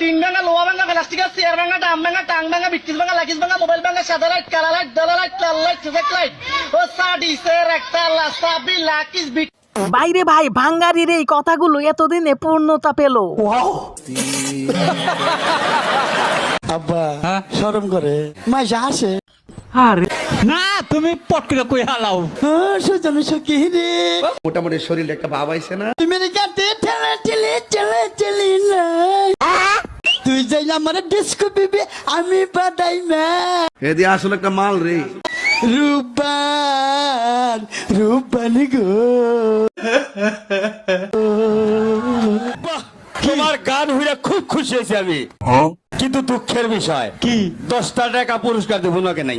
Tin ভাঙা লোহা ভাঙা প্লাস্টিকের চেয়ার ভাঙা ডাম ভাঙা টাং ভাঙা বিটকিস ভাঙা লাকিস ভাঙা মোবাইল ভাঙা সাদা লাইট কালা লাইট দলা লাইট লাল লাইট সুজেক লাইট ও সাডি সের একটা লাসাবি লাকিস বিট বাইরে ভাই ভাঙ্গারির এই কথাগুলো এতদিনে পূর্ণতা পেল। আব্বা শরম করে। মাঝে আসে না তুমি পট করে কই হালাও? সুজন সুখী রে। মোটামুটি শরীরে একটা ভাব আইছে না? আমার ডিস্কো বিবি আমি বাদাই এদি আসলে একটা মাল রে। রূপান রূপান গো। তোমার গান হইলে খুব খুশি হয়েছি আমি। কিন্তু দুঃখের বিষয় কি? দশটা টাকা পুরস্কার দেবো না কেন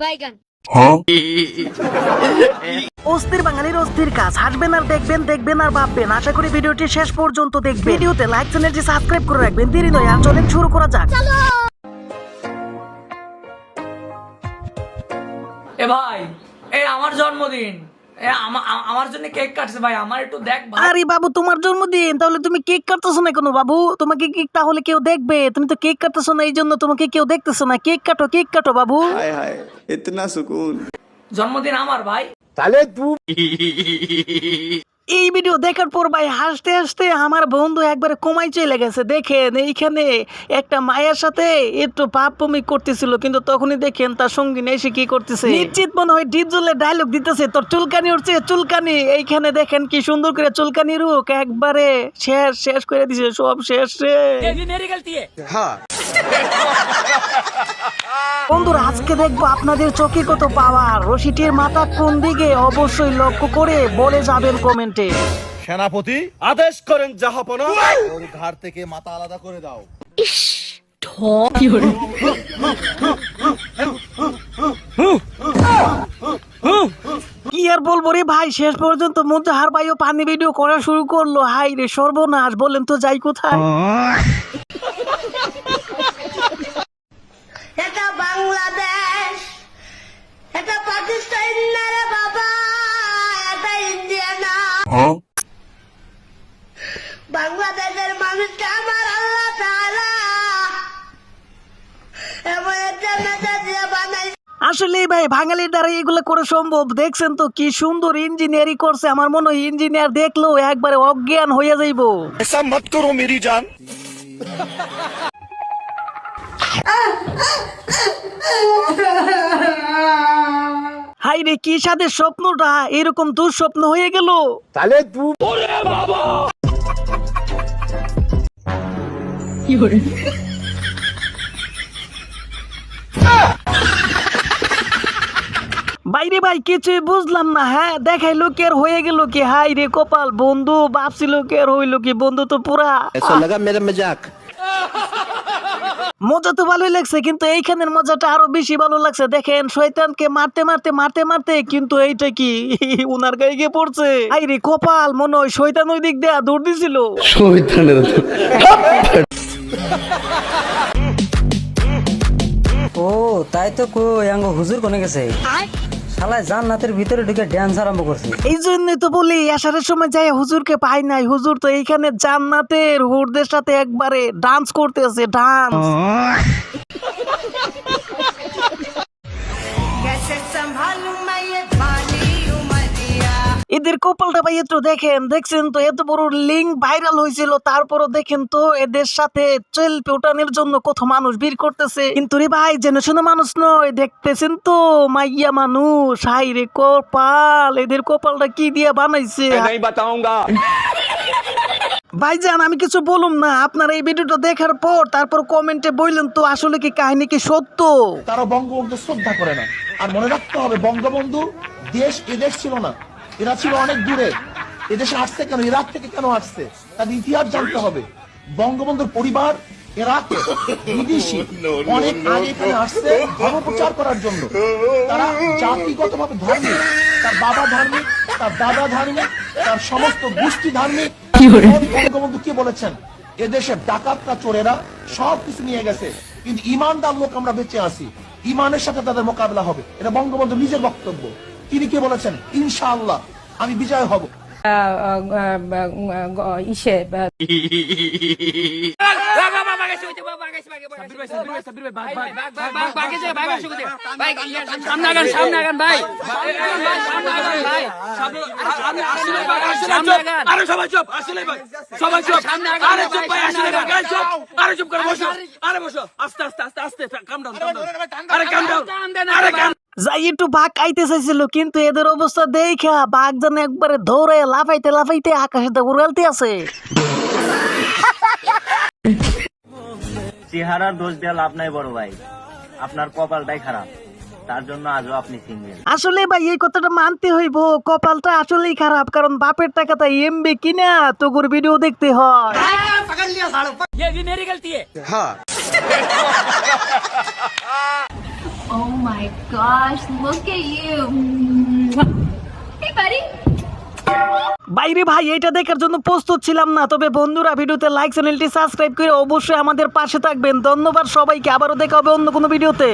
বাইগান অস্থির বাঙালির অস্থির কাজ। হাসবেন আর দেখবেন দেখবেন আর ভাববেন। আশা করি ভিডিওটি শেষ পর্যন্ত দেখবেন। ভিডিওতে লাইক চ্যানেলটি সাবস্ক্রাইব করে রাখবেন। দেরি নয় আর চলেন শুরু করা যাক। এ ভাই এ আমার জন্মদিন। আমার জন্য কেক কাটছে ভাই আমার একটু দেখ ভাই। আরে বাবু তোমার জন্মদিন তাহলে তুমি কেক কাটতেছো না কেন বাবু? তোমাকে কেক তাহলে কেউ দেখবে তুমি তো কেক কাটতেছো না এই জন্য তোমাকে কেউ দেখতেছো না। কেক কাটো কেক কাটো বাবু। জন্মদিন আমার ভাই। এই ভিডিও দেখার পর ভাই হাসতে হাসতে আমার বন্ধু একবারে কমাই চলে গেছে। দেখেন এইখানে একটা মায়ের সাথে একটু পাপ বমি করতেছিল কিন্তু তখনই দেখেন তার সঙ্গী এসে কি করতেছে? নিশ্চিত মনে হয় ডিপজলে ডায়লগ দিতেছে তোর চুলকানি উঠছে চুলকানি। এইখানে দেখেন কি সুন্দর করে চুলকানি রুক একবারে শেষ শেষ করে দিছে সব শেষ রে। বন্ধুরা আজকে দেখব আপনাদের চোখে কত পাওয়ার রশিটির মাথা কোন দিকে অবশ্যই লক্ষ্য করে বলে যাবেন কমেন্টে। সেনাপতি আদেশ করেন জাহাপনা। ওর ঘাড় থেকে মাথা আলাদা করে দাও। কি আর বলব রে ভাই শেষ পর্যন্ত মুজাহার ভাইও পানি ভিডিও করা শুরু করল। হাই রে সর্বনাশ বলেন তো যাই কোথায়। বাংলাদেশের মানুষকে আমার আল্লাহ আসলে ভাই বাঙালির দ্বারা এগুলো করে সম্ভব। দেখছেন তো কি সুন্দর ইঞ্জিনিয়ারিং করছে। আমার মনে হয় ইঞ্জিনিয়ার দেখলেও একবারে অজ্ঞান হয়ে যাইব। মত করো মেরি জান। হাই রে কি সাথে স্বপ্নটা? এরকম দুঃস্বপ্ন হয়ে গেল। তাহলে বাইরে ভাই কিছু বুঝলাম না হ্যাঁ? দেখাই লোকের হয়ে গেল কি? হাই রে কপাল বন্ধু বাপসি লোকের হইল কি? বন্ধু তো পুরা। মজাক। মজা তো ভালোই লাগছে কিন্তু এইখানের মজাটা আরও বেশি ভালো লাগছে। দেখেন শয়তানকে মারতে মারতে মারতে মারতে কিন্তু এইটা কি? উনার গায়ে গিয়ে পড়ছে। আইরে কপাল মনে হয় শৈতান ওই দিক দেয়া দৌড় দিছিল। শৈতানের ও তাই তো কই আঙ্গ হুজুর কোনে গেছে? শালা জান্নাতের ভিতরে ঢুকে ড্যান্স আরম্ভ করছে। এই জন্য তো বলি আসারের সময় যাই হুজুরকে পাই নাই। হুজুর তো এইখানে জান্নাতের হুরদের সাথে একবারে ডান্স করতেছে ডান্স সবাই একটু দেখেন দেখছেন তো এত বড় লিঙ্ক ভাইরাল হয়েছিল তারপরও দেখেন তো এদের সাথে পেউটানের জন্য কত মানুষ ভিড় করতেছে। কিন্তু রে ভাই জেনে শুনে মানুষ নয় দেখতেছেন তো মাইয়া মানুষ হাই রে কপাল এদের কপালটা কি দিয়ে বানাইছে? ভাইজান আমি কিছু বলুম না আপনার এই ভিডিওটা দেখার পর তারপর কমেন্টে বললেন তো আসলে কি কাহিনী কি সত্য? তারা বঙ্গবন্ধু শ্রদ্ধা করে না আর মনে রাখতে হবে বঙ্গবন্ধু দেশ এদেশ ছিল না এরা ছিল অনেক দূরে। এদেশে আসছে কেন? ইরাক থেকে কেন আসছে? তার ইতিহাস জানতে হবে। বঙ্গবন্ধুর পরিবার ইরাকে বিদেশি অনেক আগে এখানে আসছে ধর্ম করার জন্য। তারা জাতিগতভাবে ধার্মিক তার বাবা ধার্মিক তার দাদা ধার্মিক তার সমস্ত গোষ্ঠী ধার্মিক বঙ্গবন্ধু কি বলেছেন? এদেশে ডাকাতরা চোরেরা সব কিছু নিয়ে গেছে। কিন্তু ইমানদার লোক আমরা বেঁচে আছি। ইমানের সাথে তাদের মোকাবেলা হবে। এটা বঙ্গবন্ধু নিজের বক্তব্য। তিনি কি বলেছেন? ইনশাআল্লাহ আমি বিজয় হব। ইসে যাই একটু বাঘ আইতে চাইছিল কিন্তু এদের অবস্থা দেখা বাঘ যেন একবারে ধরে লাফাইতে লাফাইতে আকাশে তো উড়ালতে আছে। চেহারার দোষ দেওয়া লাভ নাই বড় ভাই। আপনার কপালটাই খারাপ। তার জন্য আজও আপনি সিঙ্গেল আসলে ভাই এই কথাটা মানতে হইব কপালটা আসলেই খারাপ কারণ বাপের টাকাটা এমবি কিনা তোগুর ভিডিও দেখতে হয়। Oh my gosh, look at you. Hey buddy. বাইরে ভাই এটা দেখার জন্য প্রস্তুত ছিলাম না তবে বন্ধুরা ভিডিওতে লাইক চ্যানেলটি সাবস্ক্রাইব করে অবশ্যই আমাদের পাশে থাকবেন ধন্যবাদ সবাইকে আবারও দেখা হবে অন্য কোনো ভিডিওতে